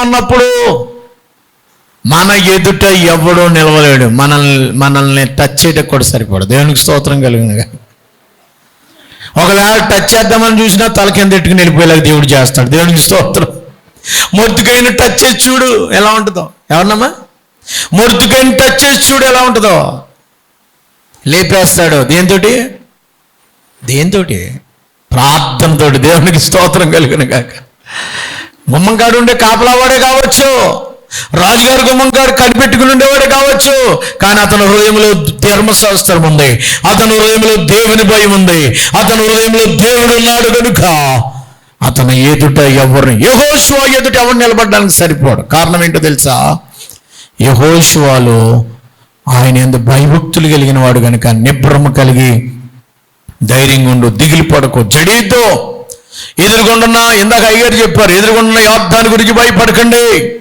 ఉన్నప్పుడు మన ఎదుట ఎవడో నిలవలేడు. మనల్ని మనల్ని టచ్ చేయటం కూడా సరిపడదు దేవునికి స్తోత్రం కలిగినగా ఒకవేళ టచ్ చేద్దామని చూసినా తల కింద ఎట్టుకుని వెళ్ళిపోయేలాగా దేవుడు చేస్తాడు. దేవునికి స్తోత్రం. మొద్దుకైన టచ్ చేసి చూడు ఎలా ఉంటుందో. ఎవరినమ్మా? మొద్దుకైన టచ్ చేసి చూడు ఎలా ఉంటుందో. లేపేస్తాడు. దేంతో దేంతో ప్రార్థనతోటి. దేవునికి స్తోత్రం కలిగిన కాక గుమ్మంకాడు ఉండే కాపలావాడే కావచ్చు. రాజుగారు గుమ్మంకాడు కనిపెట్టుకుని ఉండేవాడే కావచ్చు. కానీ అతని హృదయంలో ధర్మశాస్త్రం ఉంది. అతని హృదయంలో దేవుని భయం ఉంది. అతని హృదయంలో దేవుడు ఉన్నాడు కనుక అతను ఎదుట ఎవరిని యహోశివా ఎదుట ఎవరు నిలబడడానికి సరిపోడు. కారణం ఏంటో తెలుసా? యహోశివాలో ఆయన ఎందు భయభక్తులు కలిగిన వాడు కనుక నిబ్రమ కలిగి ధైర్యంగా ఉండు దిగిలిపడకు జడీతో ఎదురుకొండున్న ఇందాక అయ్యారు చెప్పారు ఎదురుకొండున్న యోద్ధాని గురించి భయపడకండి.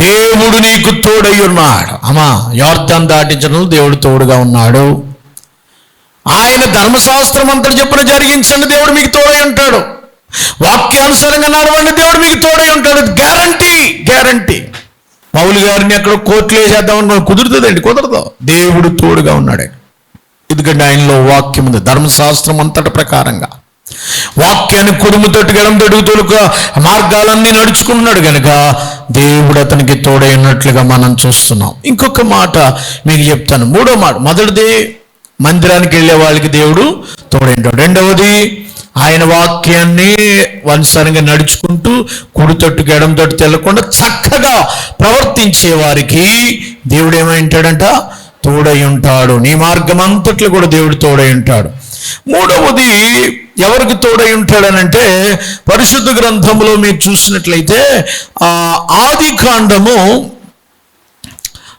దేవుడు నీకు తోడై ఉన్నాడు. అమ్మా యోర్ధాన్ని దాటించడంలో దేవుడు తోడుగా ఉన్నాడు. ఆయన ధర్మశాస్త్రం అంతా చెప్పిన జరిగించండి దేవుడు మీకు తోడై ఉంటాడు. వాక్యానుసారంగా నడవండి దేవుడు మీకు తోడై ఉంటాడు. Guarantee guarantee. పౌలు గారిని అక్కడ కోర్టులో వేసేద్దాం అనుకో కుదురుతుందండి కుదరదు. దేవుడు తోడుగా ఉన్నాడు. ఎందుకంటే ఆయనలో వాక్యం ఉంది ధర్మశాస్త్రం అంతటి ప్రకారంగా. వాక్యాన్ని కుడుముతోటి గడం తొలుక మార్గాలన్నీ నడుచుకుంటున్నాడు కనుక దేవుడు అతనికి తోడైనట్లుగా మనం చూస్తున్నాం. ఇంకొక మాట మీకు చెప్తాను. మూడో మాట మొదటిది మందిరానికి వెళ్ళే వాళ్ళకి దేవుడు తోడైంటాడు. రెండవది ఆయన వాక్యాన్ని అనుసారంగా నడుచుకుంటూ కుడితొట్టుకు ఎడంతోటి తెల్లకుండా చక్కగా ప్రవర్తించే వారికి దేవుడు ఏమైంటాడంట? తోడై ఉంటాడు. నీ మార్గం అంతట్లో కూడా దేవుడు తోడై ఉంటాడు. మూడవది ఎవరికి తోడై ఉంటాడనంటే పరిశుద్ధ గ్రంథంలో మీరు చూసినట్లయితే ఆది కాండము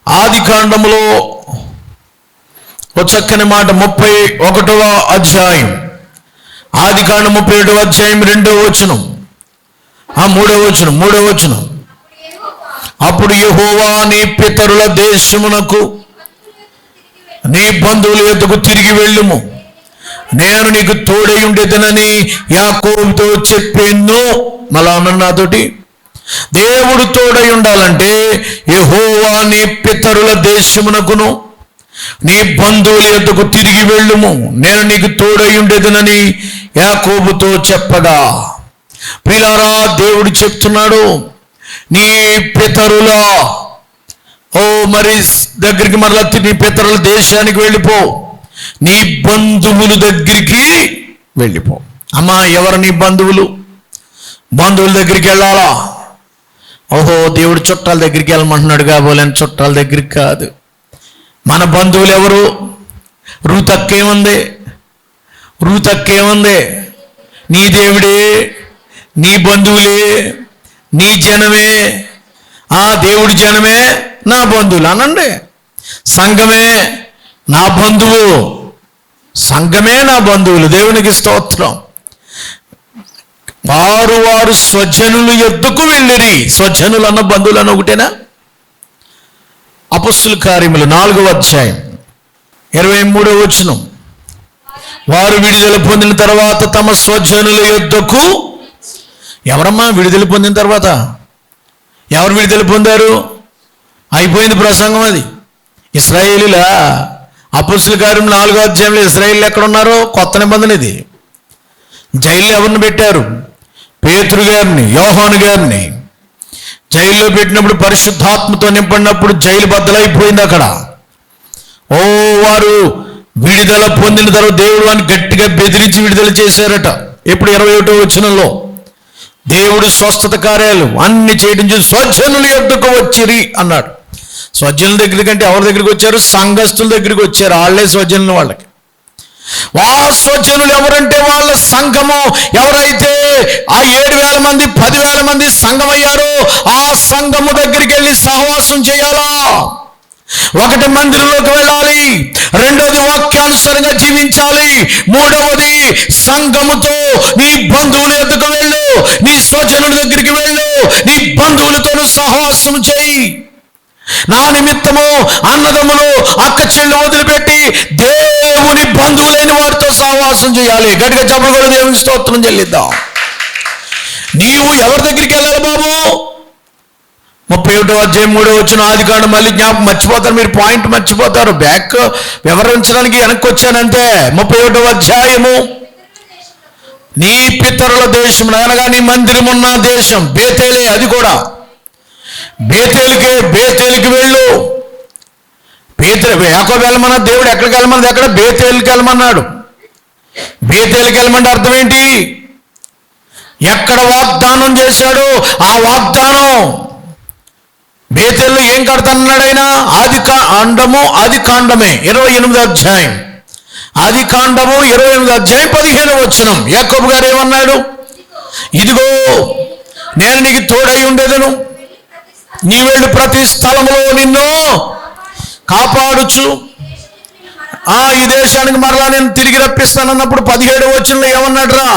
ఆది కాండములో ఒక చక్కని మాట ముప్పై ఒకటవ అధ్యాయం. ఆది కాండ ముప్పై ఒకటవ అధ్యాయం రెండవ వచనం. ఆ మూడవ వచనం మూడవ వచనం. అప్పుడు యహోవా నీ పితరుల దేశమునకు నీ బంధువుల ఎద్దుకు తిరిగి వెళ్ళుము. నేను నీకు తోడై ఉండేదనని యాకోబుతో చెప్పాను. మళ్ళా అన్నాడు నాతోటి. దేవుడు తోడై ఉండాలంటే యహోవా నీ పితరుల దేశమునకును నీ బంధువుల యొద్దకు తిరిగి వెళ్ళుము. నేను నీకు తోడై ఉండేదనని యాకోబుతో చెప్పగా. ప్రిలారా దేవుడు చెప్తున్నాడు నీ పితరుల ఓ మరి దగ్గరికి మరలా నీ పితరుల దేశానికి వెళ్ళిపో. నీ బంధువుల దగ్గరికి వెళ్ళిపో. అమ్మా ఎవరు నీ బంధువులు? బంధువుల దగ్గరికి వెళ్ళాలా? ఓహో దేవుడు చుట్టాల దగ్గరికి వెళ్ళమంటున్నాడు కాబోలేని చుట్టాల దగ్గరికి కాదు. మన బంధువులు ఎవరు? రూతక్కేముంది? రూతక్కేముంది? నీ దేవుడే నీ బంధువులే నీ జనమే. ఆ దేవుడి జనమే నా బంధువులు అనండి. సంఘమే నా బంధువు సంఘమే నా బంధువులు దేవునికి స్తోత్రం. వారు వారు స్వజనులు ఎద్దుకు వెళ్ళిరి. స్వజనులు అన్న బంధువులు అన్న ఒకటేనా? అపస్సుల కార్యములు నాలుగవ అధ్యాయం ఇరవై మూడవ వచనం. వారు విడుదల పొందిన తర్వాత తమ స్వజనుల యొద్దకు ఎవరమ్మా విడుదల పొందిన తర్వాత? ఎవరు విడుదల పొందారు? అయిపోయింది ప్రసంగం అది. ఇస్రాయేలీలా? అపుసుల కార్యం నాలుగో అధ్యాయంలో ఇస్రాయిల్ ఎక్కడ ఉన్నారో కొత్త నిబంధన ఇది. జైల్లో ఎవరిని పెట్టారు? పేతురు గారిని యోహాను గారిని. జైల్లో పెట్టినప్పుడు పరిశుద్ధాత్మతో నింపడినప్పుడు జైలు బద్దలైపోయింది అక్కడ. ఓ వారు విడుదల పొందిన తర్వాత దేవుడు అని గట్టిగా బెదిరించి విడుదల చేశారట. ఇప్పుడు ఇరవై ఒకటో వచ్చినలో దేవుడు స్వస్థత కార్యాలు అన్ని చేయడం చూసి స్వచ్ఛనులు ఎద్దుకు వచ్చిరి అన్నాడు. స్వజనుల దగ్గర కంటే ఎవరి దగ్గరికి వచ్చారు? సంఘస్థుల దగ్గరికి వచ్చారు. వాళ్ళే స్వజనులు వాళ్ళకి. వా స్వజనులు ఎవరంటే వాళ్ళ సంఘము. ఎవరైతే ఆ ఏడు వేల మంది పదివేల మంది సంఘం అయ్యారో ఆ సంఘము దగ్గరికి వెళ్ళి సహవాసం చేయాలా? ఒకటి మందిరంలోకి వెళ్ళాలి. రెండోది వాక్యానుసారంగా జీవించాలి. మూడవది సంఘముతో నీ బంధువుల ఎద్దుకు వెళ్ళు. నీ స్వజనుల దగ్గరికి వెళ్ళు. నీ బంధువులతో సహవాసం చేయి. నా నిమిత్తము అన్నదమ్ములు అక్క చెల్లు వదిలిపెట్టి దేవుని బంధువులైన వారితో సహవాసం చేయాలి. గట్టిగా చెప్పలు కూడా దేవుని స్తోత్రం చెల్లిద్దాం. నీవు ఎవరి దగ్గరికి వెళ్ళాలి బాబు? ముప్పై ఒకటో అధ్యాయం మూడో వచ్చిన ఆది కాండం మళ్ళీ జ్ఞాపకం మర్చిపోతారు. మీరు పాయింట్ మర్చిపోతారు. బ్యాక్ వివరించడానికి వెనక్కి వచ్చానంటే ముప్పై ఒకటో అధ్యాయము. నీ పితరుల దేశం అనగా నీ మందిరం ఉన్న దేశం బేతేలే అది కూడా. బేతేలికే బేతేలికి వెళ్ళు. బేతే యాకో వెళ్ళమన్నా దేవుడు ఎక్కడికి వెళ్ళమన్నది ఎక్కడ? బేతేలికి వెళ్ళమన్నాడు. బేతేలికి వెళ్ళమంటే అర్థం ఏంటి? ఎక్కడ వాగ్దానం చేశాడో ఆ వాగ్దానం. బేతేల్లో ఏం కడతానన్నాడు ఆయన? ఆది కాండము ఆది కాండమే ఇరవై ఎనిమిది అధ్యాయం. ఆది కాండము ఇరవై ఎనిమిది అధ్యాయం పదిహేను వచ్చినం యాకోబు గారు ఏమన్నాడు? ఇదిగో నేను నీకు తోడై ఉండేదను. నీ వెళ్ళి ప్రతి స్థలంలో నిన్ను కాపాడుచు. ఆ ఈ దేశానికి మరలా నేను తిరిగి రప్పిస్తానన్నప్పుడు పదిహేడు వచ్చిన ఏమన్నాడురా?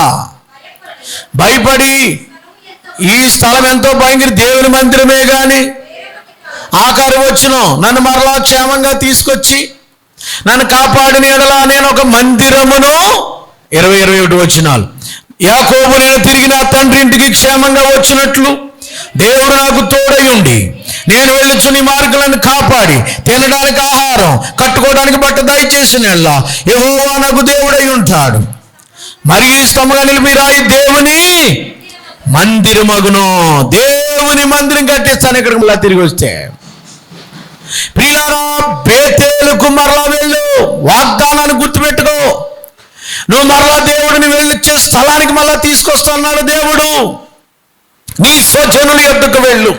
భయపడి ఈ స్థలం ఎంతో భయంకర దేవుని మందిరమే కానీ ఆకారం వచ్చును నన్ను మరలా క్షేమంగా తీసుకొచ్చి నన్ను కాపాడిన ఎడలా నేను ఒక మందిరమును ఇరవై ఇరవై ఒకటి వచ్చినాలు యాకోబు నేను తిరిగి నా తండ్రి ఇంటికి క్షేమంగా వచ్చినట్లు దేవుడు నాకు తోడై ఉండి నేను వెళ్ళుచుని నీ మార్గాలను కాపాడి తినడానికి ఆహారం కట్టుకోవడానికి బట్ట దయచేసి ఎడల యెహోవా నాకు దేవుడై ఉంటాడు. మరి ఈ నిలిపి రాయి దేవుని మందిరమగును. దేవుని మందిరం కట్టిస్తాను ఇక్కడికి మళ్ళా తిరిగి వస్తే. ప్రియులారా బేతేలుకు మరలా వెళ్ళు వాగ్దానాన్ని గుర్తుపెట్టుకో. నువ్వు మరలా దేవుడిని వెళ్ళిచ్చే స్థలానికి మళ్ళా తీసుకొస్తున్నాడు దేవుడు. నీ స్వజనుల యొద్దకు వెళ్ళు.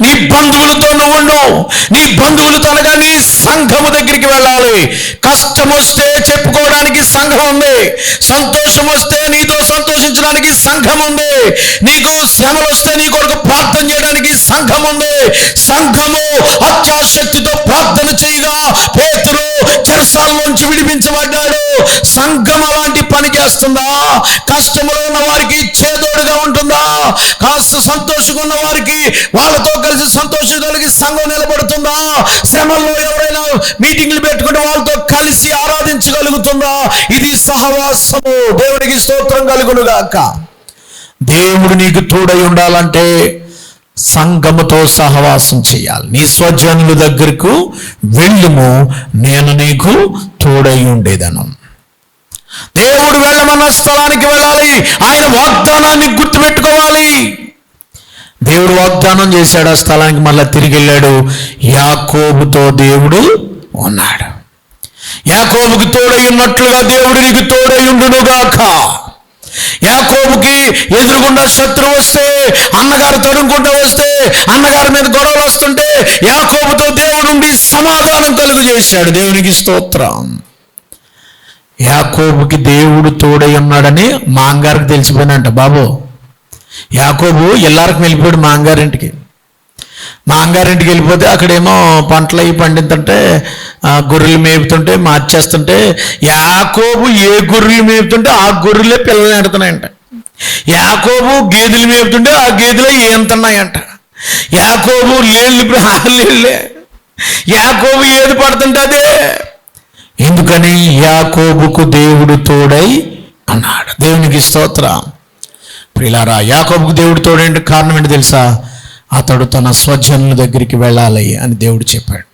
నీ బంధువులతో నువ్వు ఉండు. నీ బంధువులతో అనగా నీ సంఘము దగ్గరికి వెళ్ళాలి. కష్టం వస్తే చెప్పుకోవడానికి సంఘం ఉంది. సంతోషం వస్తే నీతో సంతోషించడానికి సంఘం ఉంది. నీకు శ్రమలు వస్తే నీ కొరకు ప్రార్థన చేయడానికి సంఘం ఉంది. సంఘము అత్యాశక్తితో ప్రార్థన చేయగా పేతురు చెరసాల్లోంచి విడిపించబడ్డాడు. సంఘం అలాంటి పని చేస్తుందా? కష్టములో ఉన్న వారికి చేదోడుగా ఉంటుందా? కాస్త సంతోషంగా ఉన్న వారికి వాళ్ళతో కలిసి సంతోషం కలిగి సంఘం నిలబడుతుందా? శ్రమంలో ఎవరైనా మీటింగ్లు పెట్టుకుని వాళ్ళతో కలిసి ఆరాధించగలుగుతుందా? ఇది సహవాసము. దేవుడికి స్తోత్రం కలుగును గాక దేవుడు నీకు తోడై ఉండాలంటే సంఘముతో సహవాసం చేయాలి. నీ స్వజనుల దగ్గరకు వెళ్ళుము. నేను నీకు తోడై ఉండేదను. దేవుడు వెళ్ళమన్న స్థలానికి వెళ్ళాలి. ఆయన వాగ్దానాన్ని గుర్తుపెట్టుకోవాలి. దేవుడు వాగ్దానం చేశాడు ఆ స్థలానికి మళ్ళీ తిరిగి వెళ్ళాడు యాకోబుతో దేవుడు ఉన్నాడు. యాకోబుకి తోడై ఉన్నట్లుగా దేవుడు నీకు తోడై ఉండునుగాక యాకోబుకి ఎదురుగుండా శత్రువు వస్తే అన్నగారు తడుముకుంటూ వస్తే అన్నగారి మీద గొడవలు వస్తుంటే యాకోబుతో దేవుడు ఉండి సమాధానం కలుగు చేశాడు. దేవునికి స్తోత్రం. యాకోబుకి దేవుడు తోడై ఉన్నాడని మాంగారికి తెలిసిపోయినంట బాబు యాకోబు ఎల్లారికి వెళ్ళిపోయాడు మా అంగారింటికి మా అంగారింటికి వెళ్ళిపోతే అక్కడేమో పంటలు అవి పండితుంటే ఆ, గొర్రెలు మేపుతుంటే మార్చేస్తుంటే యాకోబు ఏ గొర్రెలు మేపుతుంటే ఆ గొర్రెలే పిల్లలు ఎడుతున్నాయంట యాకోబు గేదెలు మేపుతుంటే ఆ గేదెలే ఏంతున్నాయంట యాకోబు లేళ్ళు లేళ్ళే. యాకోబు ఏది పడుతుంటే అదే. ఎందుకని? యాకోబుకు దేవుడు తోడై అన్నాడు దేవునికి స్తోత్రం. ప్రిలారా యాకోబుకు దేవుడు తోడేంటి కారణం ఏంటి తెలుసా? అతడు తన స్వజనుల దగ్గరికి వెళ్ళాలి అని దేవుడు చెప్పాడు.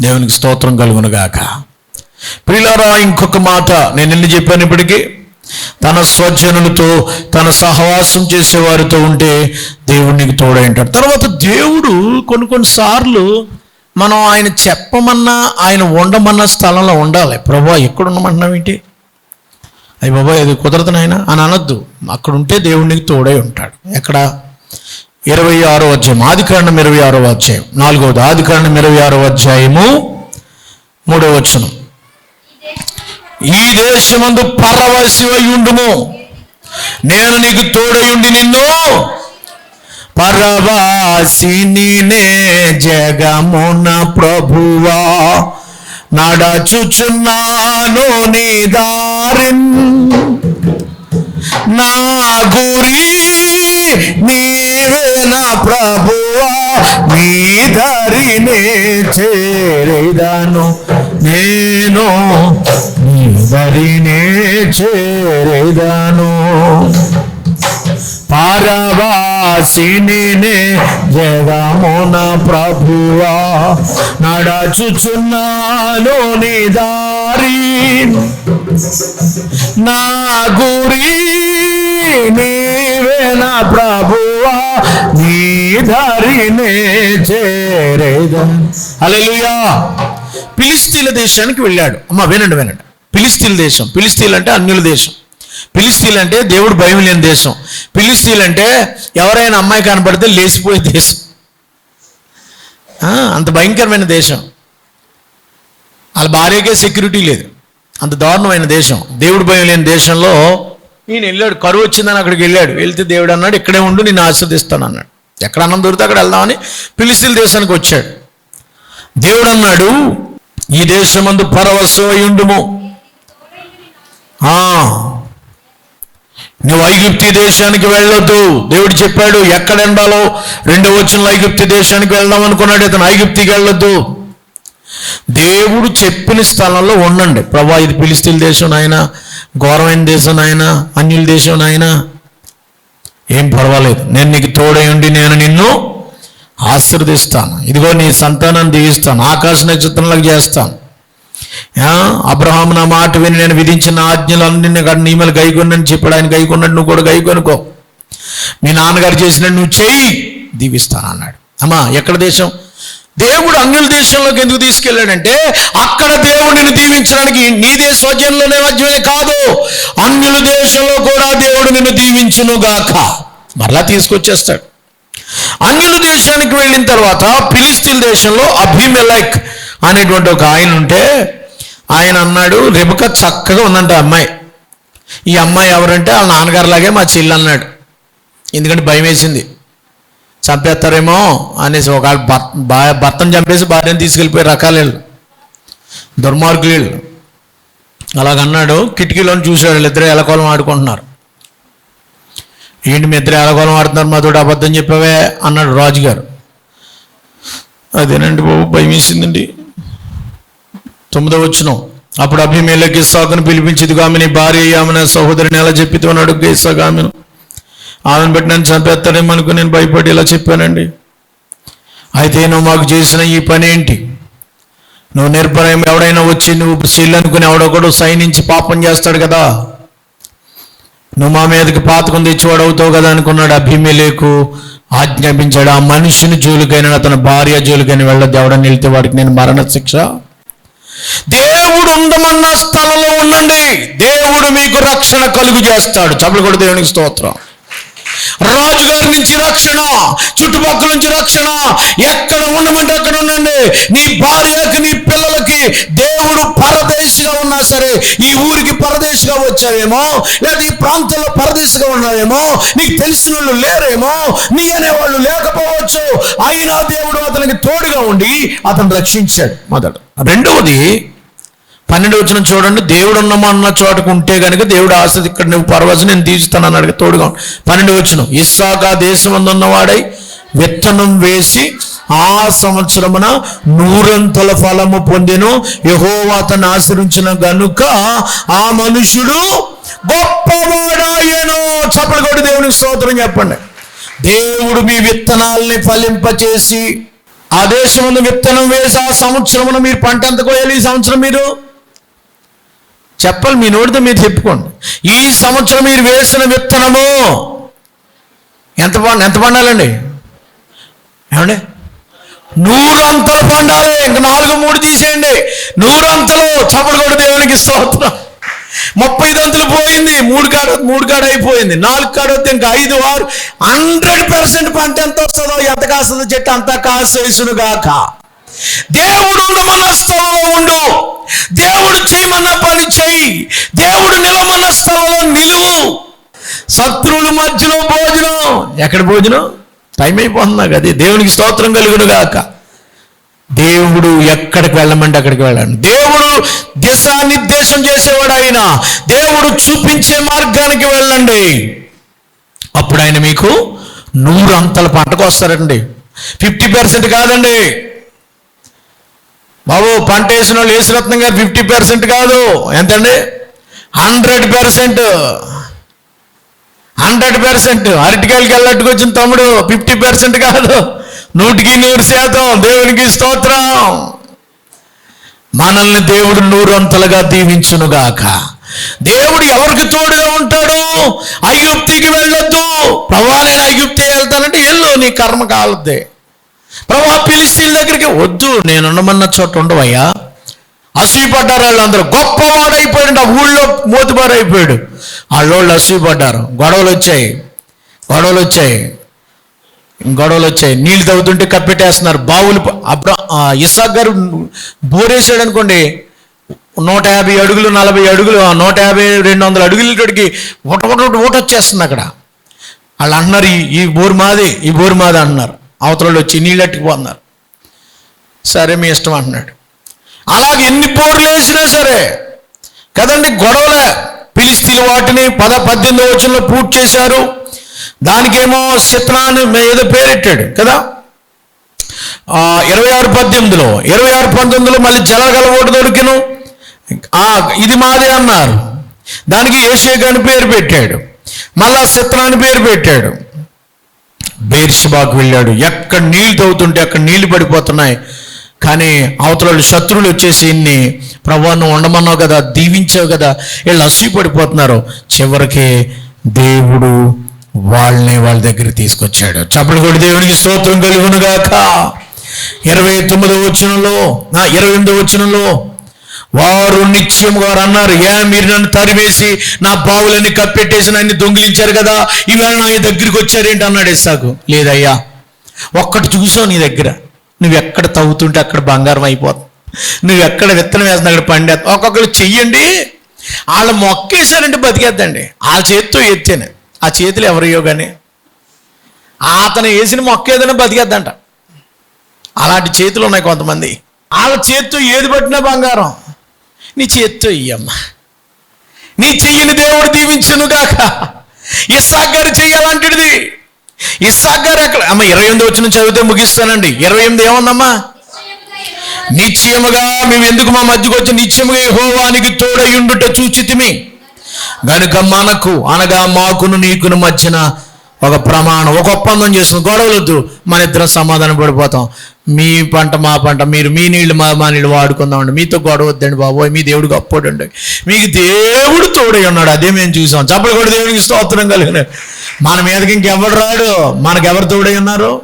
దేవునికి స్తోత్రం కలుగునుగాక ప్రిలారా ఇంకొక మాట నేను ఎన్ని చెప్పాను ఇప్పటికీ. తన స్వజనులతో తన సహవాసం చేసేవారితో ఉంటే దేవుడు నీకు తర్వాత దేవుడు కొన్ని కొన్ని సార్లు మనం ఆయన చెప్పమన్నా ఆయన ఉండమన్న స్థలంలో ఉండాలి. ప్రభా ఎక్కడ ఉండమంటున్నావు ఏంటి? అయ్యి బాబాయ్ అది కుదరదు నాయన అని అనొద్దు. అక్కడ ఉంటే దేవుడికి తోడై ఉంటాడు. ఎక్కడ? ఇరవై ఆరో అధ్యాయం. ఆది ఇరవై ఆరో అధ్యాయం. నాలుగవది ఆది కాండం ఇరవై ఆరో అధ్యాయము మూడవ వచనం. ఈ దేశమందు పరవశివై ఉండుము. నేను నీకు తోడయుండి నిన్ను పరవాసిని నే జగమున ప్రభువా. నడచుచున్నాను నీ దారిన్. నా గురి నీవే నా ప్రభువా నీ దరినే చేరేదాను. నేను నీ దరినే చేరేదాను. పారవా పారవాసిని జగమున ప్రభువా నడచుచున్నాను నీ దారి. నా గురి నీవేన ప్రభువా నీ దారినే చేరేదా. హల్లెలూయా. పిలిస్తీల దేశానికి వెళ్ళాడు. అమ్మ వినండి వినండి. పిలిస్తీల దేశం. పిలిస్తీలు అంటే అన్యుల దేశం. ఫిలిస్తీన్లు అంటే దేవుడు భయం లేని దేశం. ఫిలిస్తీన్లు అంటే ఎవరైనా అమ్మాయి కనపడితే లేచిపోయే దేశం. అంత భయంకరమైన దేశం. వాళ్ళ భార్యకే సెక్యూరిటీ లేదు. అంత దారుణమైన దేశం. దేవుడు భయం లేని దేశంలో ఈయన వెళ్ళాడు కరువు వచ్చిందని అక్కడికి వెళ్ళాడు. వెళ్తే దేవుడు అన్నాడు ఇక్కడే ఉండు నేను ఆస్వాదిస్తాను అన్నాడు. ఎక్కడ అన్నం దొరికితే అక్కడ వెళ్దామని ఫిలిస్తీన్ దేశానికి వచ్చాడు. దేవుడు అన్నాడు ఈ దేశమందు పరవశయుండుము ఆ నువ్వు ఐగుప్తి దేశానికి వెళ్ళొద్దు. దేవుడు చెప్పాడు ఎక్కడ ఎండాలో రెండో వచ్చిన ఐగుప్తి దేశానికి వెళ్దాం అనుకున్నాడు ఇతను ఐగుప్తికి వెళ్ళొద్దు. దేవుడు చెప్పిన స్థలంలో ఉండండి. ప్రభా ఇది పిలిస్తీన్ దేశం నాయన ఘోరమైన దేశం నాయన అన్యుల దేశం నాయన. ఏం పర్వాలేదు. నేను నీకు తోడై ఉండి నేను నిన్ను ఆశీర్దిస్తాను ఇదిగో నీ సంతానాన్ని దీవిస్తాను ఆకాశ నక్షత్రంలోకి చేస్తాను. ఆ, నా మాట విని నేను విధించిన ఆజ్ఞలన్నీ నియమాలు గైకొన్నని చెప్పాడు. ఆయన గైకొన్నట్టు నువ్వు కూడా గైకొనుకో. మీ నాన్నగారు చేసినట్టు నువ్వు చెయ్యి దీవిస్తాను అన్నాడు అమ్మా ఎక్కడ దేశం? దేవుడు అన్యుల దేశంలోకి ఎందుకు తీసుకెళ్ళాడంటే అక్కడ దేవుడిని దీవించడానికి నీ దేశోద్యంలో నేపథ్యమే కాదు అన్యుల దేశంలో కూడా దేవుడు నిన్ను దీవించును గాక మరలా తీసుకొచ్చేస్తాడు. అన్యుల దేశానికి వెళ్ళిన తర్వాత ఫిలిస్తీన్ దేశంలో అభిమెలైక్ అనేటువంటి ఒక ఆయన ఉంటే ఆయన అన్నాడు రెబక చక్కగా ఉందంట అమ్మాయి. ఈ అమ్మాయి ఎవరంటే వాళ్ళ నాన్నగారులాగే మా చెల్లి అన్నాడు. ఎందుకంటే భయం వేసింది. చంపేస్తారేమో అనేసి ఒక భర్త భర్తను చంపేసి భార్యను తీసుకెళ్ళిపోయి రకాలు వీళ్ళు. దుర్మార్గులు వీళ్ళు. అలాగన్నాడు కిటికీలోని చూశాడు వీళ్ళిద్దరూ ఎలకోలం ఆడుకుంటున్నారు. ఏంటి మీ ఇద్దరు ఎలకోలం ఆడుతున్నారు? మా తోటి అబద్ధం చెప్పావే అన్నాడు రాజుగారు. అదేనండి బాబు భయం వేసిందండి. తొమ్మిదో వచ్చిన అప్పుడు అభిమేలకి సాకును పిలిపించిదిగా ఆమె నీ భార్య ఆమె సహోదరిని ఎలా చెప్పితే అని అడుగు ఇస్సాకు ఆమెను ఆమెను బట్టి నన్ను చంపేస్తాడేమో అనుకుని నేను భయపడి ఇలా చెప్పానండి. అయితే నువ్వు మాకు చేసిన ఈ పని ఏంటి? నువ్వు నిర్భయం ఎవడైనా వచ్చి నువ్వు శీల్ అనుకుని ఎవడొకడు సైనించి పాపం చేస్తాడు కదా. నువ్వు మా మీదకి పాతకం తెచ్చివాడు అవుతావు కదా అనుకున్నాడు అభిమేలేకు ఆజ్ఞాపించాడు. ఆ మనిషిని జోలికైనా తన భార్య జోలికైనా వెళ్ళొద్దు. ఎవడని వెళ్తే వాడికి నేను మరణ శిక్ష దేవుడు ఉండమన్న స్థలంలో ఉండండి. దేవుడు మీకు రక్షణ కలుగు చేస్తాడు. చప్పలు కూడా దేవునికి స్తోత్రం. రాజుగారి నుంచి రక్షణ చుట్టుపక్కల నుంచి రక్షణ. ఎక్కడ ఉండమంటే అక్కడ ఉండండి. నీ భార్యకి నీ పిల్లలకి దేవుడు పరదేశిగా ఉన్నా సరే ఈ ఊరికి పరదేశిగా వచ్చావేమో? లేదా ఈ ప్రాంతంలో పరదేశిగా ఉన్నావేమో? నీకు తెలిసిన వాళ్ళు లేరేమో? నీ అనేవాళ్ళు లేకపోవచ్చు. అయినా దేవుడు అతనికి తోడుగా ఉండి అతను రక్షించాడు మొదట. రెండవది పన్నెండు వచ్చిన చూడండి దేవుడు ఉన్నమన్న చోటకు ఉంటే కనుక దేవుడు ఆశ ఇక్కడ నువ్వు పర్వజ నేను తీస్తాను అడిగి తోడుగా పన్నెండు వచ్చిన ఇస్సాక దేశం ఉన్నవాడై విత్తనం వేసి ఆ సంవత్సరమున నూరంతల ఫలము పొందెను. యెహోవా అతను ఆశ్రయించిన గనుక ఆ మనుషుడు గొప్పవాడాయను. చప్పలు కొట్టి దేవునికి స్తోత్రం చెప్పండి. దేవుడు మీ విత్తనాల్ని ఫలింపచేసి ఆ దేశమును విత్తనం వేసి ఆ సంవత్సరమున మీరు పంట ఎంత కోయాలి ఈ సంవత్సరం మీరు చెప్పాలి మీ నోటితో మీరు చెప్పుకోండి. ఈ సంవత్సరం మీరు వేసిన విత్తనము ఎంత పండు ఎంత పండాలండి? ఏమండి? నూరు అంతలు పండాలి. ఇంక నాలుగు మూడు తీసేయండి. నూరు అంతలు చప్పుడు కూడా దేవునికి స్తోత్రం. ముప్పై దంతులు పోయింది. మూడు కాడ మూడు కాడ అయిపోయింది. నాలుగు కాడ వస్తే ఇంకా ఐదు ఆరు. హండ్రెడ్ పర్సెంట్ పంట ఎంత వస్తుందో ఎంత కాస్తుందో? చెట్టు అంతా కాసేసును గాక దేవుడు ఉండమన్న స్థలంలో ఉండు. దేవుడు చేయమన్న పని చెయ్యి దేవుడు నిలమన్న స్థలంలో నిలువు. శత్రువుల మధ్యలో భోజనం. ఎక్కడ భోజనం? టైం అయిపోతుంది నాకు దేవునికి స్తోత్రం కలుగును గాక. దేవుడు ఎక్కడికి వెళ్ళమంటే అక్కడికి వెళ్ళాను దేవుడు దిశానిర్దేశం చేసేవాడు ఆయన దేవుడు చూపించే మార్గానికి వెళ్ళండి. అప్పుడు ఆయన మీకు నూరు అంతల పంటకు వస్తారండి ఫిఫ్టీ పర్సెంట్ కాదండి. బాబు పంట వేసిన వాళ్ళు యేసురత్నం గారు ఫిఫ్టీ పర్సెంట్ కాదు. ఎంతండి? హండ్రెడ్ పర్సెంట్ హండ్రెడ్ పర్సెంట్ అరటికాయలకి వెళ్ళట్టుకు వచ్చిన తమ్ముడు ఫిఫ్టీ పర్సెంట్ కాదు. నూటికి నూరు శాతం. దేవునికి స్తోత్రం. మనల్ని దేవుడు నూరంతలుగా దీవించునుగాక. దేవుడు ఎవరికి తోడుగా ఉంటాడు? అయ్యుప్తికి వెళ్ళొద్దు. ప్రభా నేను అయ్యుప్తి వెళ్తానంటే ఎల్లు నీ కర్మ కాలద్దే ప్రభా పిలిస్తీల దగ్గరికి వద్దు నేను ఉండమన్న చోట ఉండవయ్యా. అసూయపడ్డారు వాళ్ళందరూ గొప్పవాడైపోయాడు ఆ ఊళ్ళో మోతుబారైపోయాడు. వాళ్ళోళ్ళు అసూయపడ్డారు. గొడవలు వచ్చాయి. గొడవలు వచ్చాయి. గొడవలు వచ్చాయి. నీళ్ళు తవ్వుతుంటే కప్పెట్టేస్తున్నారు. బావులు ప- అప్పుడు ఇసాక్ గారు బోరేసాడు అనుకోండి నూట యాభై అడుగులు నలభై అడుగులు నూట యాభై రెండు వందల అడుగులకి ఊట ఊట ఊట వచ్చేస్తుంది అక్కడ. వాళ్ళు అంటున్నారు ఈ ఈ బోరు మాది ఈ బోరు మాది అంటున్నారు. అవతల వచ్చి నీళ్ళు ఎట్టుకుపోతున్నారు సరే మీ ఇష్టం అంటున్నాడు. అలాగే ఎన్ని పోర్లు వేసినా సరే కదండి గొడవలే పిలిస్తీలు వాటిని పద పద్దెనిమిది వచనంలో పూర్తి చేశారు. దానికేమో శిత్నాన్ని ఏదో పేరెట్టాడు కదా? ఇరవై ఆరు పద్దెనిమిదిలో ఇరవై ఆరు పంతొమ్మిదిలో మళ్ళీ జలగల ఓటు దొరికిను. ఇది మాదే అన్నారు. దానికి ఏషియా అని పేరు పెట్టాడు. మళ్ళా శిత్నాన్ని పేరు పెట్టాడు. బేర్షబాకు వెళ్ళాడు. ఎక్కడ నీళ్ళు తవ్వుతుంటే అక్కడ నీళ్ళు పడిపోతున్నాయి. కానీ అవతల వాళ్ళు శత్రువులు వచ్చేసి ఇన్ని ప్రభా నువ్వు ఉండమన్నావు కదా దీవించావు కదా వీళ్ళు అసూయ పడిపోతున్నారు. చివరికి దేవుడు వాళ్ళని వాళ్ళ దగ్గర తీసుకొచ్చాడు. చప్పటి కొడి దేవునికి స్తోత్రం కలుగునుగాక. ఇరవై తొమ్మిదో వచ్చినలో ఇరవై ఎనిమిదో వచ్చినలో వారు నిత్యం వారు అన్నారు ఏ మీరు నన్ను తరివేసి నా బావులన్నీ కప్పెట్టేసి నన్ను దొంగిలించారు కదా ఇవాళ నా దగ్గరికి వచ్చారేంటి అన్నాడు ఇస్సాకు లేదయ్యా ఒక్కటి చూసావు నీ దగ్గర. నువ్వు ఎక్కడ తవ్వుతుంటే అక్కడ బంగారం అయిపోతుంది. నువ్వు ఎక్కడ విత్తనం వేస్తున్నా అక్కడ పండేది ఒక్కొక్కరు చెయ్యండి. వాళ్ళ మొక్కేశారంటే బతికేద్దండి. ఆ చేతితో ఎత్తాను. ఆ చేతులు ఎవరియో కానీ అతను వేసిన మొక్క ఏదైనా బతికేద్దంట. అలాంటి చేతులు ఉన్నాయి కొంతమంది. వాళ్ళ చేతితో ఏది పట్టినా బంగారం. నీ చేత్తో ఇయ్యమ్మా. నీ చెయ్యిని దేవుడు దీవించునుగాక. ఇస్సాక్ గారు చెయ్యాలంటిది ఇస్సాక్ గారు అక్కడ అమ్మ ఇరవై ఎనిమిది వచ్చిన చదివితే ముగిస్తానండి. ఇరవై ఎనిమిది ఏమన్నమ్మా? నిశ్చయముగా మేము ఎందుకు మా మధ్యకు వచ్చి నిశ్చయముగా హోవానికి తోడయుండుట చూచితిమి? గనుక మనకు అనగా మాకును నీకును మధ్యన ఒక ప్రమాణం ఒక ఒప్పందం చేసుకుని గొడవలొద్దు. మన ఇద్దరం సమాధానం పడిపోతాం మీ పంట మా పంట మీరు మీ నీళ్ళు మా మా నీళ్ళు వాడుకుందామండి మీతో గొడవ వద్దండి బాబోయ్ మీ దేవుడు గొప్పోడండి మీకు దేవుడు తోడై ఉన్నాడు అదే మేము చూసాం. చప్పలు కూడా దేవునికి స్తోత్రం కలిగిన మన మీదకి ఇంకెవరు రాడు? మనకెవరు తోడై ఉన్నారు?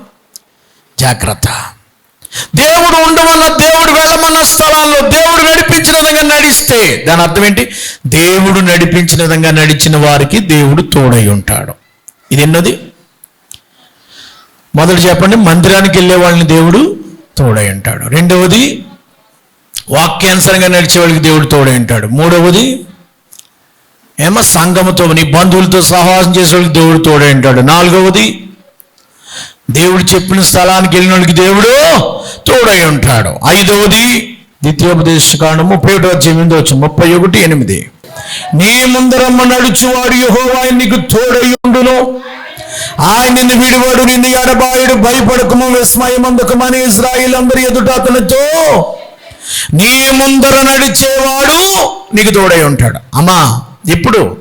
జాగ్రత్త. దేవుడు ఉండవల్ల దేవుడు వెళ్ళమన్న స్థలాల్లో దేవుడు నడిపించిన విధంగా నడిస్తే దాని అర్థం ఏంటి? దేవుడు నడిపించిన విధంగా నడిచిన వారికి దేవుడు తోడై ఉంటాడు. ఇది ఎన్నది? మొదటి చెప్పండి మందిరానికి వెళ్ళే వాళ్ళని దేవుడు తోడై ఉంటాడు రెండవది వాక్యానుసరంగా నడిచే వాళ్ళకి దేవుడు తోడై ఉంటాడు మూడవది ఏమో సంఘముతో నీ బంధువులతో సహవాసం చేసే వాళ్ళకి దేవుడు తోడై ఉంటాడు నాలుగవది దేవుడు చెప్పిన స్థలానికి వెళ్ళిన వాళ్ళకి దేవుడు తోడై ఉంటాడు. ఐదవది ద్వితీయోపదేశ కాండం ముప్పై ఒకటి వచ్చి ఎనిమిది వచ్చి ముప్పై ఒకటి ఎనిమిది. నీ ముందరమ్మ నడుచువాడు యెహోవా నీకు తోడై ఉండును. ఆయన నిన్ను విడివాడు నిన్ను ఎడబాయుడు భయపడకము విస్మయమందుకమని ఇస్రాయిల్ అందరి ఎదుట అతనితో నీ ముందర నడిచేవాడు నీకు తోడై ఉంటాడు. అమ్మా ఇప్పుడు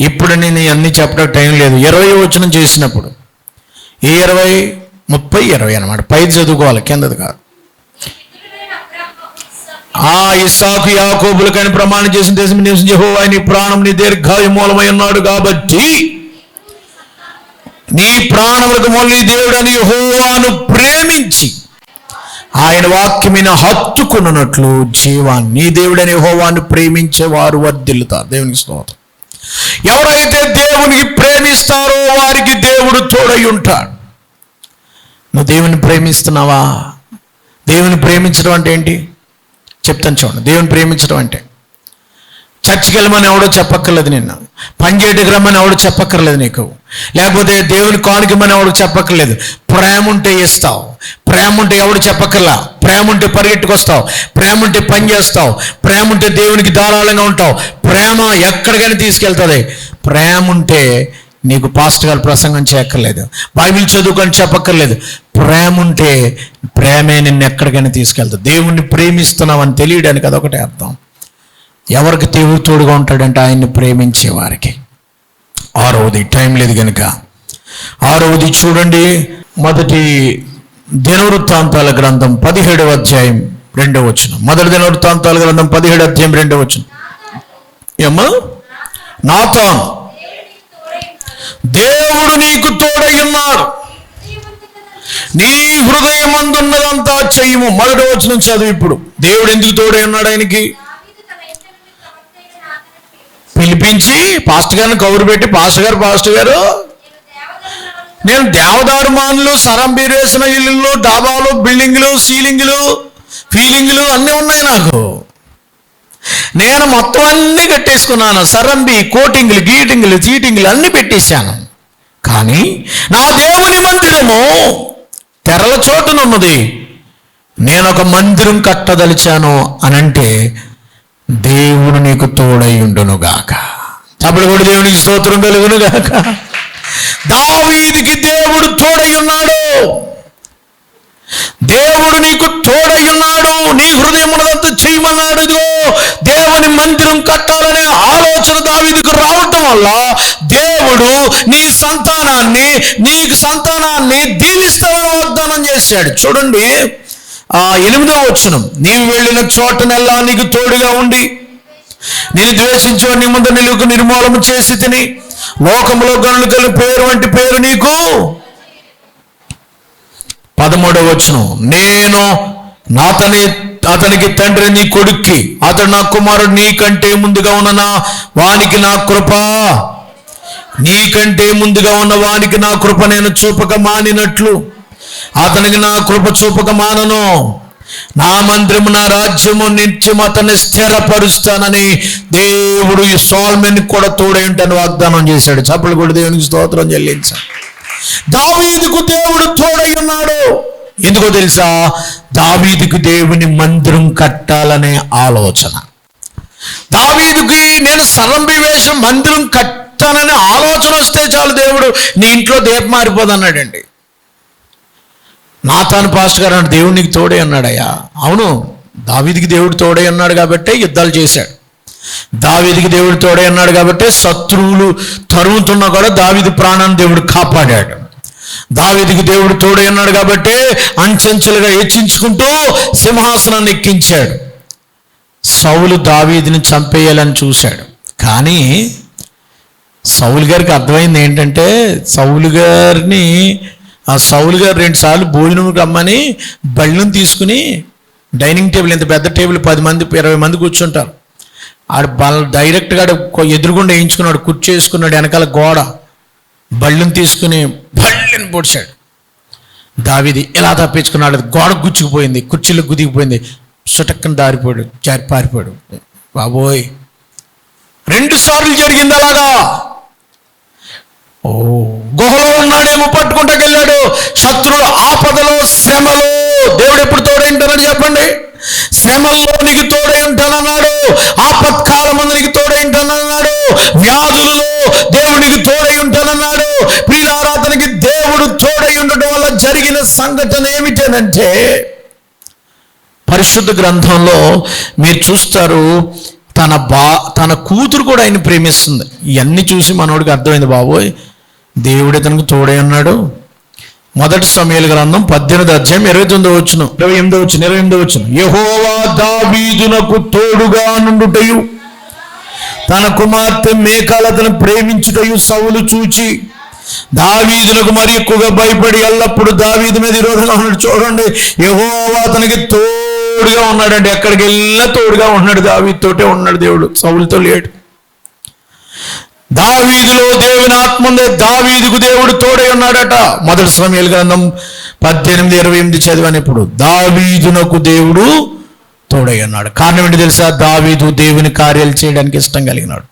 ఇప్పుడు నేను అన్ని చెప్పడానికి టైం లేదు. ఇరవై వచనం చేసినప్పుడు ఏ ఇరవై ముప్పై ఇరవై అనమాట పై చదువుకోవాలి కిందది కాదు. ఆ ఇసాకు యాకోబులు కానీ ప్రమాణం చేసిన దేశం నివసించే యెహోవా ఆయన ప్రాణం నీ దీర్ఘాయు మూలమై ఉన్నాడు కాబట్టి నీ ప్రాణములకు మూల దేవుడని హోవాను ప్రేమించి ఆయన వాక్యమైన హత్తుకున్నట్లు జీవాన్ని నీ దేవుడని హోవాను ప్రేమించే వారు వర్ధిల్లుతారు దేవునికి స్తోత్రం. ఎవరైతే దేవునికి ప్రేమిస్తారో వారికి దేవుడు తోడై ఉంటాడు. నువ్వు దేవుని ప్రేమిస్తున్నావా? దేవుని ప్రేమించడం అంటే ఏంటి? చెప్తాను చూడండి. దేవుని ప్రేమించడం అంటే. చర్చికి వెళ్ళమని ఎవడో చెప్పక్కర్లేదు నిన్ను. పని రమ్మని ఎవడో చెప్పక్కర్లేదు నీకు. లేకపోతే దేవుని కానుకమని ఎవడు చెప్పక్కర్లేదు. ప్రేమ ఉంటే ఇస్తావు. ప్రేమ ఉంటే ఎవడు చెప్పక్కర్లా? ప్రేమ ఉంటే పరిగెట్టుకొస్తావు. ప్రేమ ఉంటే పని చేస్తావు. ప్రేమ ఉంటే దేవునికి ధారాళంగా ఉంటావు. ప్రేమ ఎక్కడికైనా తీసుకెళ్తుంది. ప్రేమ ఉంటే నీకు పాస్ట్ గారు ప్రసంగం చేయక్కర్లేదు. బైబిల్ చదువుకొని చెప్పక్కర్లేదు. ప్రేమ ఉంటే ప్రేమే నిన్ను ఎక్కడికైనా తీసుకెళ్తుంది. దేవుణ్ణి ప్రేమిస్తున్నామని తెలియడానికి అదొకటే అర్థం. ఎవరికి దేవుడు తోడుగా ఉంటాడంటే ఆయన్ని ప్రేమించే వారికి. ఆరవది టైం లేదు కనుక ఆరవది చూడండి. మొదటి దినవృత్తాంతాల గ్రంథం పదిహేడవ అధ్యాయం రెండవ వచ్చిన మొదటి దినవృత్తాంతాల గ్రంథం పదిహేడు అధ్యాయం రెండవ వచ్చిన ఏమ్మా? నాతో దేవుడు నీకు తోడై ఉన్నాడు. నీ హృదయమందున్నదంతా చెయ్యము. మొదటి వచ్చిన చదువు ఇప్పుడు. దేవుడు ఎందుకు తోడై ఉన్నాడు ఆయనకి? పిలిపించి పాస్టర్ గారిని కౌరు పెట్టి పాస్టర్ గారు పాస్టర్ గారు నేను దేవదారు మానులు సరంబీరేసిన ఇల్లులు డాబాలు బిల్డింగ్లు సీలింగ్లు ఫీలింగ్లు అన్నీ ఉన్నాయి నాకు. నేను మొత్తం అన్నీ కట్టేసుకున్నాను. సరంబి కోటింగ్లు గీటింగ్లు చీటింగ్లు అన్నీ పెట్టేశాను. కానీ నా దేవుని మందిరము తెరల చోటునున్నది. నేను ఒక మందిరం కట్టదలిచాను అనంటే దేవుడు నీకు తోడై ఉండును గాక కూడా దేవునికి స్తోత్రం కలుగునుగాక. దావీదికి దేవుడు తోడై ఉన్నాడు. దేవుడు నీకు తోడై ఉన్నాడు నీ హృదయమునంతా చేయమన్నాడు. ఇదిగో దేవుని మందిరం కట్టాలనే ఆలోచన దావీదుకు రావటం వల్ల దేవుడు నీ సంతానాన్ని నీకు సంతానాన్ని దీవిస్తామని వాగ్దానం చేశాడు. చూడండి ఆ ఎనిమిదో వచనం. నీవు వెళ్ళిన చోటనెల్లా నీకు తోడుగా ఉండి నేను ద్వేషించే నీ ముందు నిలువుకు నిర్మూలన చేసి తిని లోకంలో గనులు కలిపి పేరు వంటి పేరు నీకు పదమూడవ వచనం. నేను నాతని అతనికి తండ్రి నీ కొడుక్కి అతడు నా కుమారుడు నీకంటే ముందుగా ఉన్ననా? వానికి నా కృప. నీకంటే ముందుగా ఉన్న వానికి నా కృప నేను చూపక మానినట్లు. అతనికి నా కృప చూపక మానను. నా మంత్రము నా రాజ్యము నిత్యం అతన్ని స్థిరపరుస్తానని దేవుడు ఈ సోల్మెన్ కూడా తోడేంటని వాగ్దానం చేశాడు. చప్పలు కూడా దేవునికి స్తోత్రం చెల్లించాడు. దావీదుకు దేవుడు తోడై ఉన్నాడు. ఎందుకో తెలుసా? దావీదుకు దేవుని మందిరం కట్టాలనే ఆలోచన. దావీదుకి నేను సరంబి వేషం మందిరం కట్టాలనే ఆలోచన వస్తే చాలు దేవుడు నీ ఇంట్లో దీపం మారిపోదు అన్నాడండి నాతాను పాస్టర్ గారు అన్నాడు దేవుడు నీకు తోడే అన్నాడయ్యా అవును దావీదికి దేవుడు తోడే అన్నాడు కాబట్టే యుద్ధాలు చేశాడు. దావీదికి దేవుడు తోడే అన్నాడు కాబట్టి శత్రువులు తరుముతున్నా కూడా దావీది ప్రాణాన్ని దేవుడు కాపాడాడు. దావిదికి దేవుడు తోడే అన్నాడు కాబట్టి అంచెంచెలుగా హెచ్చించుకుంటూ సింహాసనాన్ని ఎక్కించాడు. సౌలు దావీదిని చంపేయాలని చూశాడు. కానీ సౌలు గారికి అర్థమైంది ఏంటంటే సౌలు గారిని ఆ సౌలు గారు రెండుసార్లు భోజనం రమ్మని బళ్ళను తీసుకుని డైనింగ్ టేబుల్ ఇంత పెద్ద టేబుల్ పది మంది ఇరవై మంది కూర్చుంటారు. ఆడు బల్ డైరెక్ట్గా ఎదురుగుండా వేయించుకున్నాడు కుర్చీ వేసుకున్నాడు వెనకాల గోడ. బళ్ళుని తీసుకుని బళ్ళని పొడిచాడు. దావిది ఎలా తప్పించుకున్నాడు? గోడ గుచ్చుకుపోయింది కుర్చీలో గుదిగిపోయింది. సుటక్కన దారిపోయాడు జారి పారిపోయాడు. బాబోయ్. రెండు సార్లు జరిగింది అలాగా. ఓ గుహలో ఉన్నాడేమో పట్టుకుంటాకెళ్ళాడు. శత్రువుల ఆపదలో శ్రమలో దేవుడు ఎప్పుడు తోడైంటానని చెప్పండి శ్రమల్లో నీకు తోడై ఉంటానన్నాడు ఆపత్కాలమందు నీకు తోడై ఉంటానన్నాడు వ్యాధులలో దేవునికి తోడై ఉంటానన్నాడు ప్రియులారాధనకి దేవుడు తోడై ఉండటం వల్ల జరిగిన సంఘటన పరిశుద్ధ గ్రంథంలో మీరు చూస్తారు తన బా తన కూతురు కూడా ఆయన ప్రేమిస్తుంది. ఇవన్నీ చూసి మనోడికి అర్థమైంది బాబోయ్ దేవుడు ఇతనికి తోడే ఉన్నాడు. మొదటి సమయాల గ్రంథం పద్దెనిమిది అధ్యాయం ఇరవై తొమ్మిదో వచ్చును ఇరవై ఎనిమిదో వచ్చిన ఇరవై ఎనిమిదో వచ్చిన యహోవా దావీదునకు తోడుగా నుండుటయు తన కుమార్తె మేకాలతను ప్రేమించుటయు సవులు చూచి దావీదులకు మరి ఎక్కువగా భయపడి ఎల్లప్పుడు దావీదు మీద విరోధంగా ఉన్నాడు. చూడండి ఏవో అతనికి తోడుగా ఉన్నాడండి. ఎక్కడికి వెళ్ళినా తోడుగా ఉన్నాడు దావీతోటే ఉన్నాడు దేవుడు. సౌలుతో లేడు. దావీదులో దేవుని ఆత్మ ఉందే. దావీదుకు దేవుడు తోడై ఉన్నాడట. మొదటి సమయాల గ్రంథం పద్దెనిమిది ఇరవై ఎనిమిది చదివానప్పుడు దావీదునకు దేవుడు తోడై ఉన్నాడు. కారణం ఏంటి తెలుసా? దావీదు దేవుని కార్యాలు చేయడానికి ఇష్టం కలిగినాడు.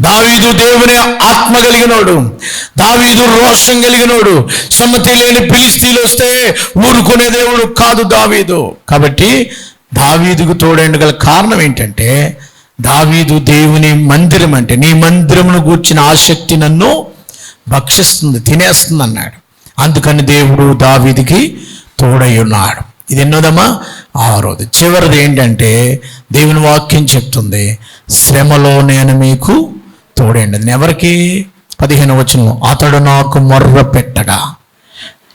దావీదు దేవుని ఆత్మ కలిగినోడు. దావీదు రోషం కలిగినోడు. సమ్మతి లేని పిలిస్తీలు వస్తే ఊరుకునే దేవుడు కాదు దావీదు. కాబట్టి దావీదుకు తోడైన గల కారణం ఏంటంటే దావీదు దేవుని మందిరం అంటే నీ మందిరమును గూర్చిన ఆసక్తి నన్ను భక్షిస్తుంది తినేస్తుంది అన్నాడు అందుకని దేవుడు దావీదికి తోడై ఉన్నాడు. ఇది ఎన్నోదమ్మా? ఆరోది చివరిది ఏంటంటే దేవుని వాక్యం చెప్తుంది శ్రమలో నేను మీకు తోడండి ఎవరికి? పదిహేను వచనం అతడు నాకు మొర్ర పెట్టగా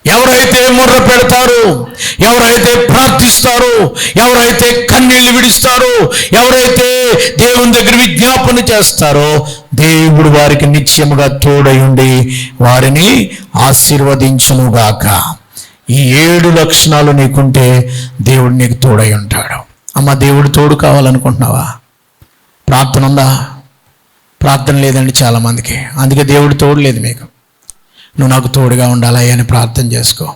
ఎవరైతే మొర్ర పెడతారో ఎవరైతే ప్రార్థిస్తారో ఎవరైతే కన్నీళ్ళు విడిస్తారో ఎవరైతే దేవుని దగ్గర విజ్ఞాపన చేస్తారో దేవుడు వారికి నిత్యముగా తోడయుండి వారిని ఆశీర్వదించునుగాక. ఈ ఏడు లక్షణాలు నీకుంటే దేవుడు నీకు తోడై ఉంటాడు. అమ్మ దేవుడు తోడు కావాలనుకుంటున్నావా? ప్రార్థన ఉందా? ప్రార్థన లేదండి చాలామందికి. అందుకే దేవుడు తోడు లేదు మీకు. నువ్వు నాకు తోడుగా ఉండాలి అని ప్రార్థన చేసుకో.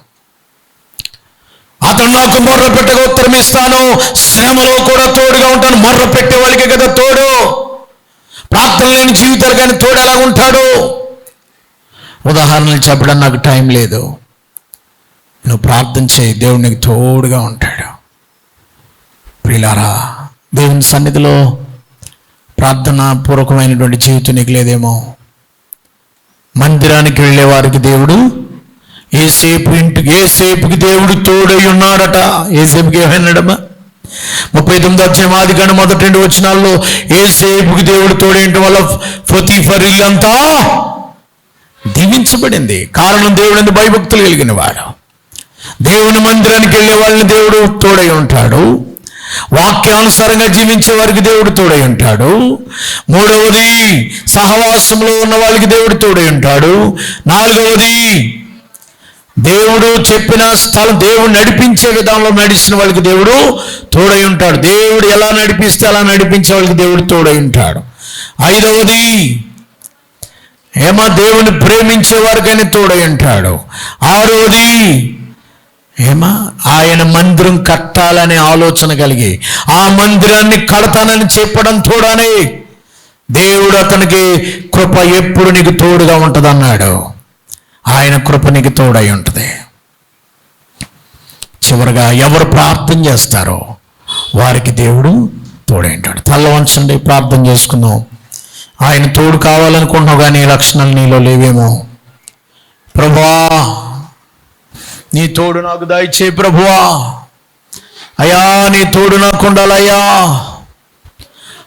అతను నాకు మొర్ర పెట్టగా ఉత్తరం ఇస్తాను. శ్రమలో కూడా తోడుగా ఉంటాను. మొర్ర పెట్టే వాళ్ళకి కదా తోడు. ప్రార్థన లేని జీవితాలు కానీ తోడు ఎలా ఉంటాడు? ఉదాహరణలు చెప్పడం నాకు టైం లేదు. నువ్వు ప్రార్థన చేయి దేవుడు నీకు తోడుగా ఉంటాడు. ప్రియులారా దేవుని సన్నిధిలో ప్రార్థన పూర్వకమైనటువంటి జీవితం నీకు లేదేమో. మందిరానికి వెళ్ళే వారికి దేవుడు ఏసేపు ఇంటికి ఏసేపుకి దేవుడు తోడై ఉన్నాడట? ఏసేపుకి ఏమన్నాడమ్మా ముప్పై తొమ్మిది అధ్యాయం ఆది కానీ మొదటి రెండు వచనాల్లో ఏసేపుకి దేవుడు తోడేయటం వల్ల ఫతీఫర్ ఇల్లంతా దీవించబడింది. కారణం దేవుడిని భయభక్తులు కలిగిన వాడు. దేవుని మందిరానికి వెళ్ళే వాళ్ళని దేవుడు తోడై ఉంటాడు. వాక్యానుసారంగా జీవించే వారికి దేవుడు తోడై ఉంటాడు. మూడవది సహవాసంలో ఉన్న వాళ్ళకి దేవుడు తోడై ఉంటాడు. నాలుగవది దేవుడు చెప్పిన స్థలం దేవుడు నడిపించే విధానంలో నడిచిన వాళ్ళకి దేవుడు తోడై ఉంటాడు. దేవుడు ఎలా నడిపిస్తే అలా నడిపించే వాళ్ళకి దేవుడు తోడై ఉంటాడు. ఐదవది ఏమా దేవుని ప్రేమించే వారికైనా తోడై ఉంటాడు. ఆరవది ఏమా? ఆయన మందిరం కట్టాలనే ఆలోచన కలిగి ఆ మందిరాన్ని కడతానని చెప్పడం తోడనే దేవుడు అతనికి కృప ఎప్పుడు నీకు తోడుగా ఉంటుందన్నాడు. ఆయన కృప నీకు తోడై ఉంటుంది. చివరిగా ఎవరు ప్రార్థన చేస్తారో వారికి దేవుడు తోడైంటాడు తల్ల వంచండి ప్రార్థన చేసుకుందాం. ఆయన తోడు కావాలనుకుంటున్నావు కానీ లక్షణాలు నీలో లేవేమో. ప్రభా నీ తోడు నాకు దయచే ప్రభువా. అయా నీ తోడు నాకు ఉండాలయ్యా.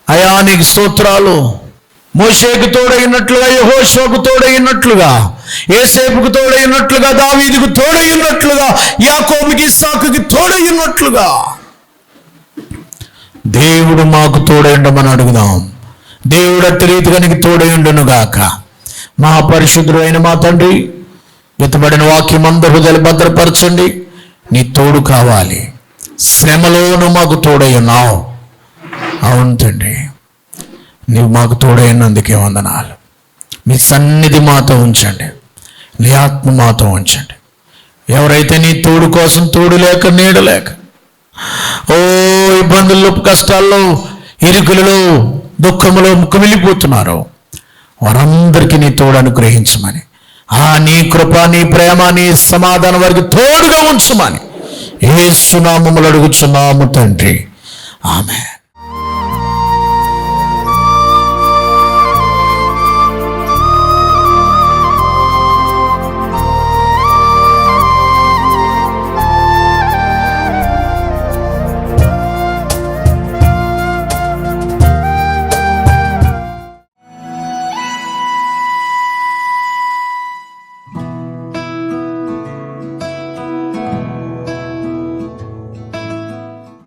అయా నీకు స్తోత్రాలు. మోషేకు తోడైనట్లుగా యహోషోకు తోడైనట్లుగా ఏసేపుకు తోడైనట్లుగా దావీదుకు తోడైనట్లుగా యాకోబుకి సాకుకి తోడైనట్లుగా. దేవుడు మాకు తోడైండమని అడుగుదాం. దేవుడు అట్టి రీతిగా నీకు తోడైండును గాక మా పరిశుద్ధుడు అయిన మా తండ్రి ఎత్తబడిన వాక్యం అందరూ హృదయాలు భద్రపరచండి. నీ తోడు కావాలి. శ్రమలోను మాకు తోడై ఉన్నావు. అవును తండ్రి. నీవు మాకు తోడైనందుకే వందనాలు. మీ సన్నిధి మాతో ఉంచండి. నీ ఆత్మ మాతో ఉంచండి. ఎవరైతే నీ తోడు కోసం తోడు లేక నీడ లేక ఓ ఇబ్బందుల్లో కష్టాల్లో ఇరుకులలో దుఃఖంలో ముక్కుమిల్లిపోతున్నారో వారందరికీ నీ తోడు అనుగ్రహించమని ఆ నీ కృప నీ ప్రేమ నీ సమాధానం వారికి తోడుగా ఉంచుమని ఏ సునామములు అడుగుచున్నాము తండ్రి. ఆమె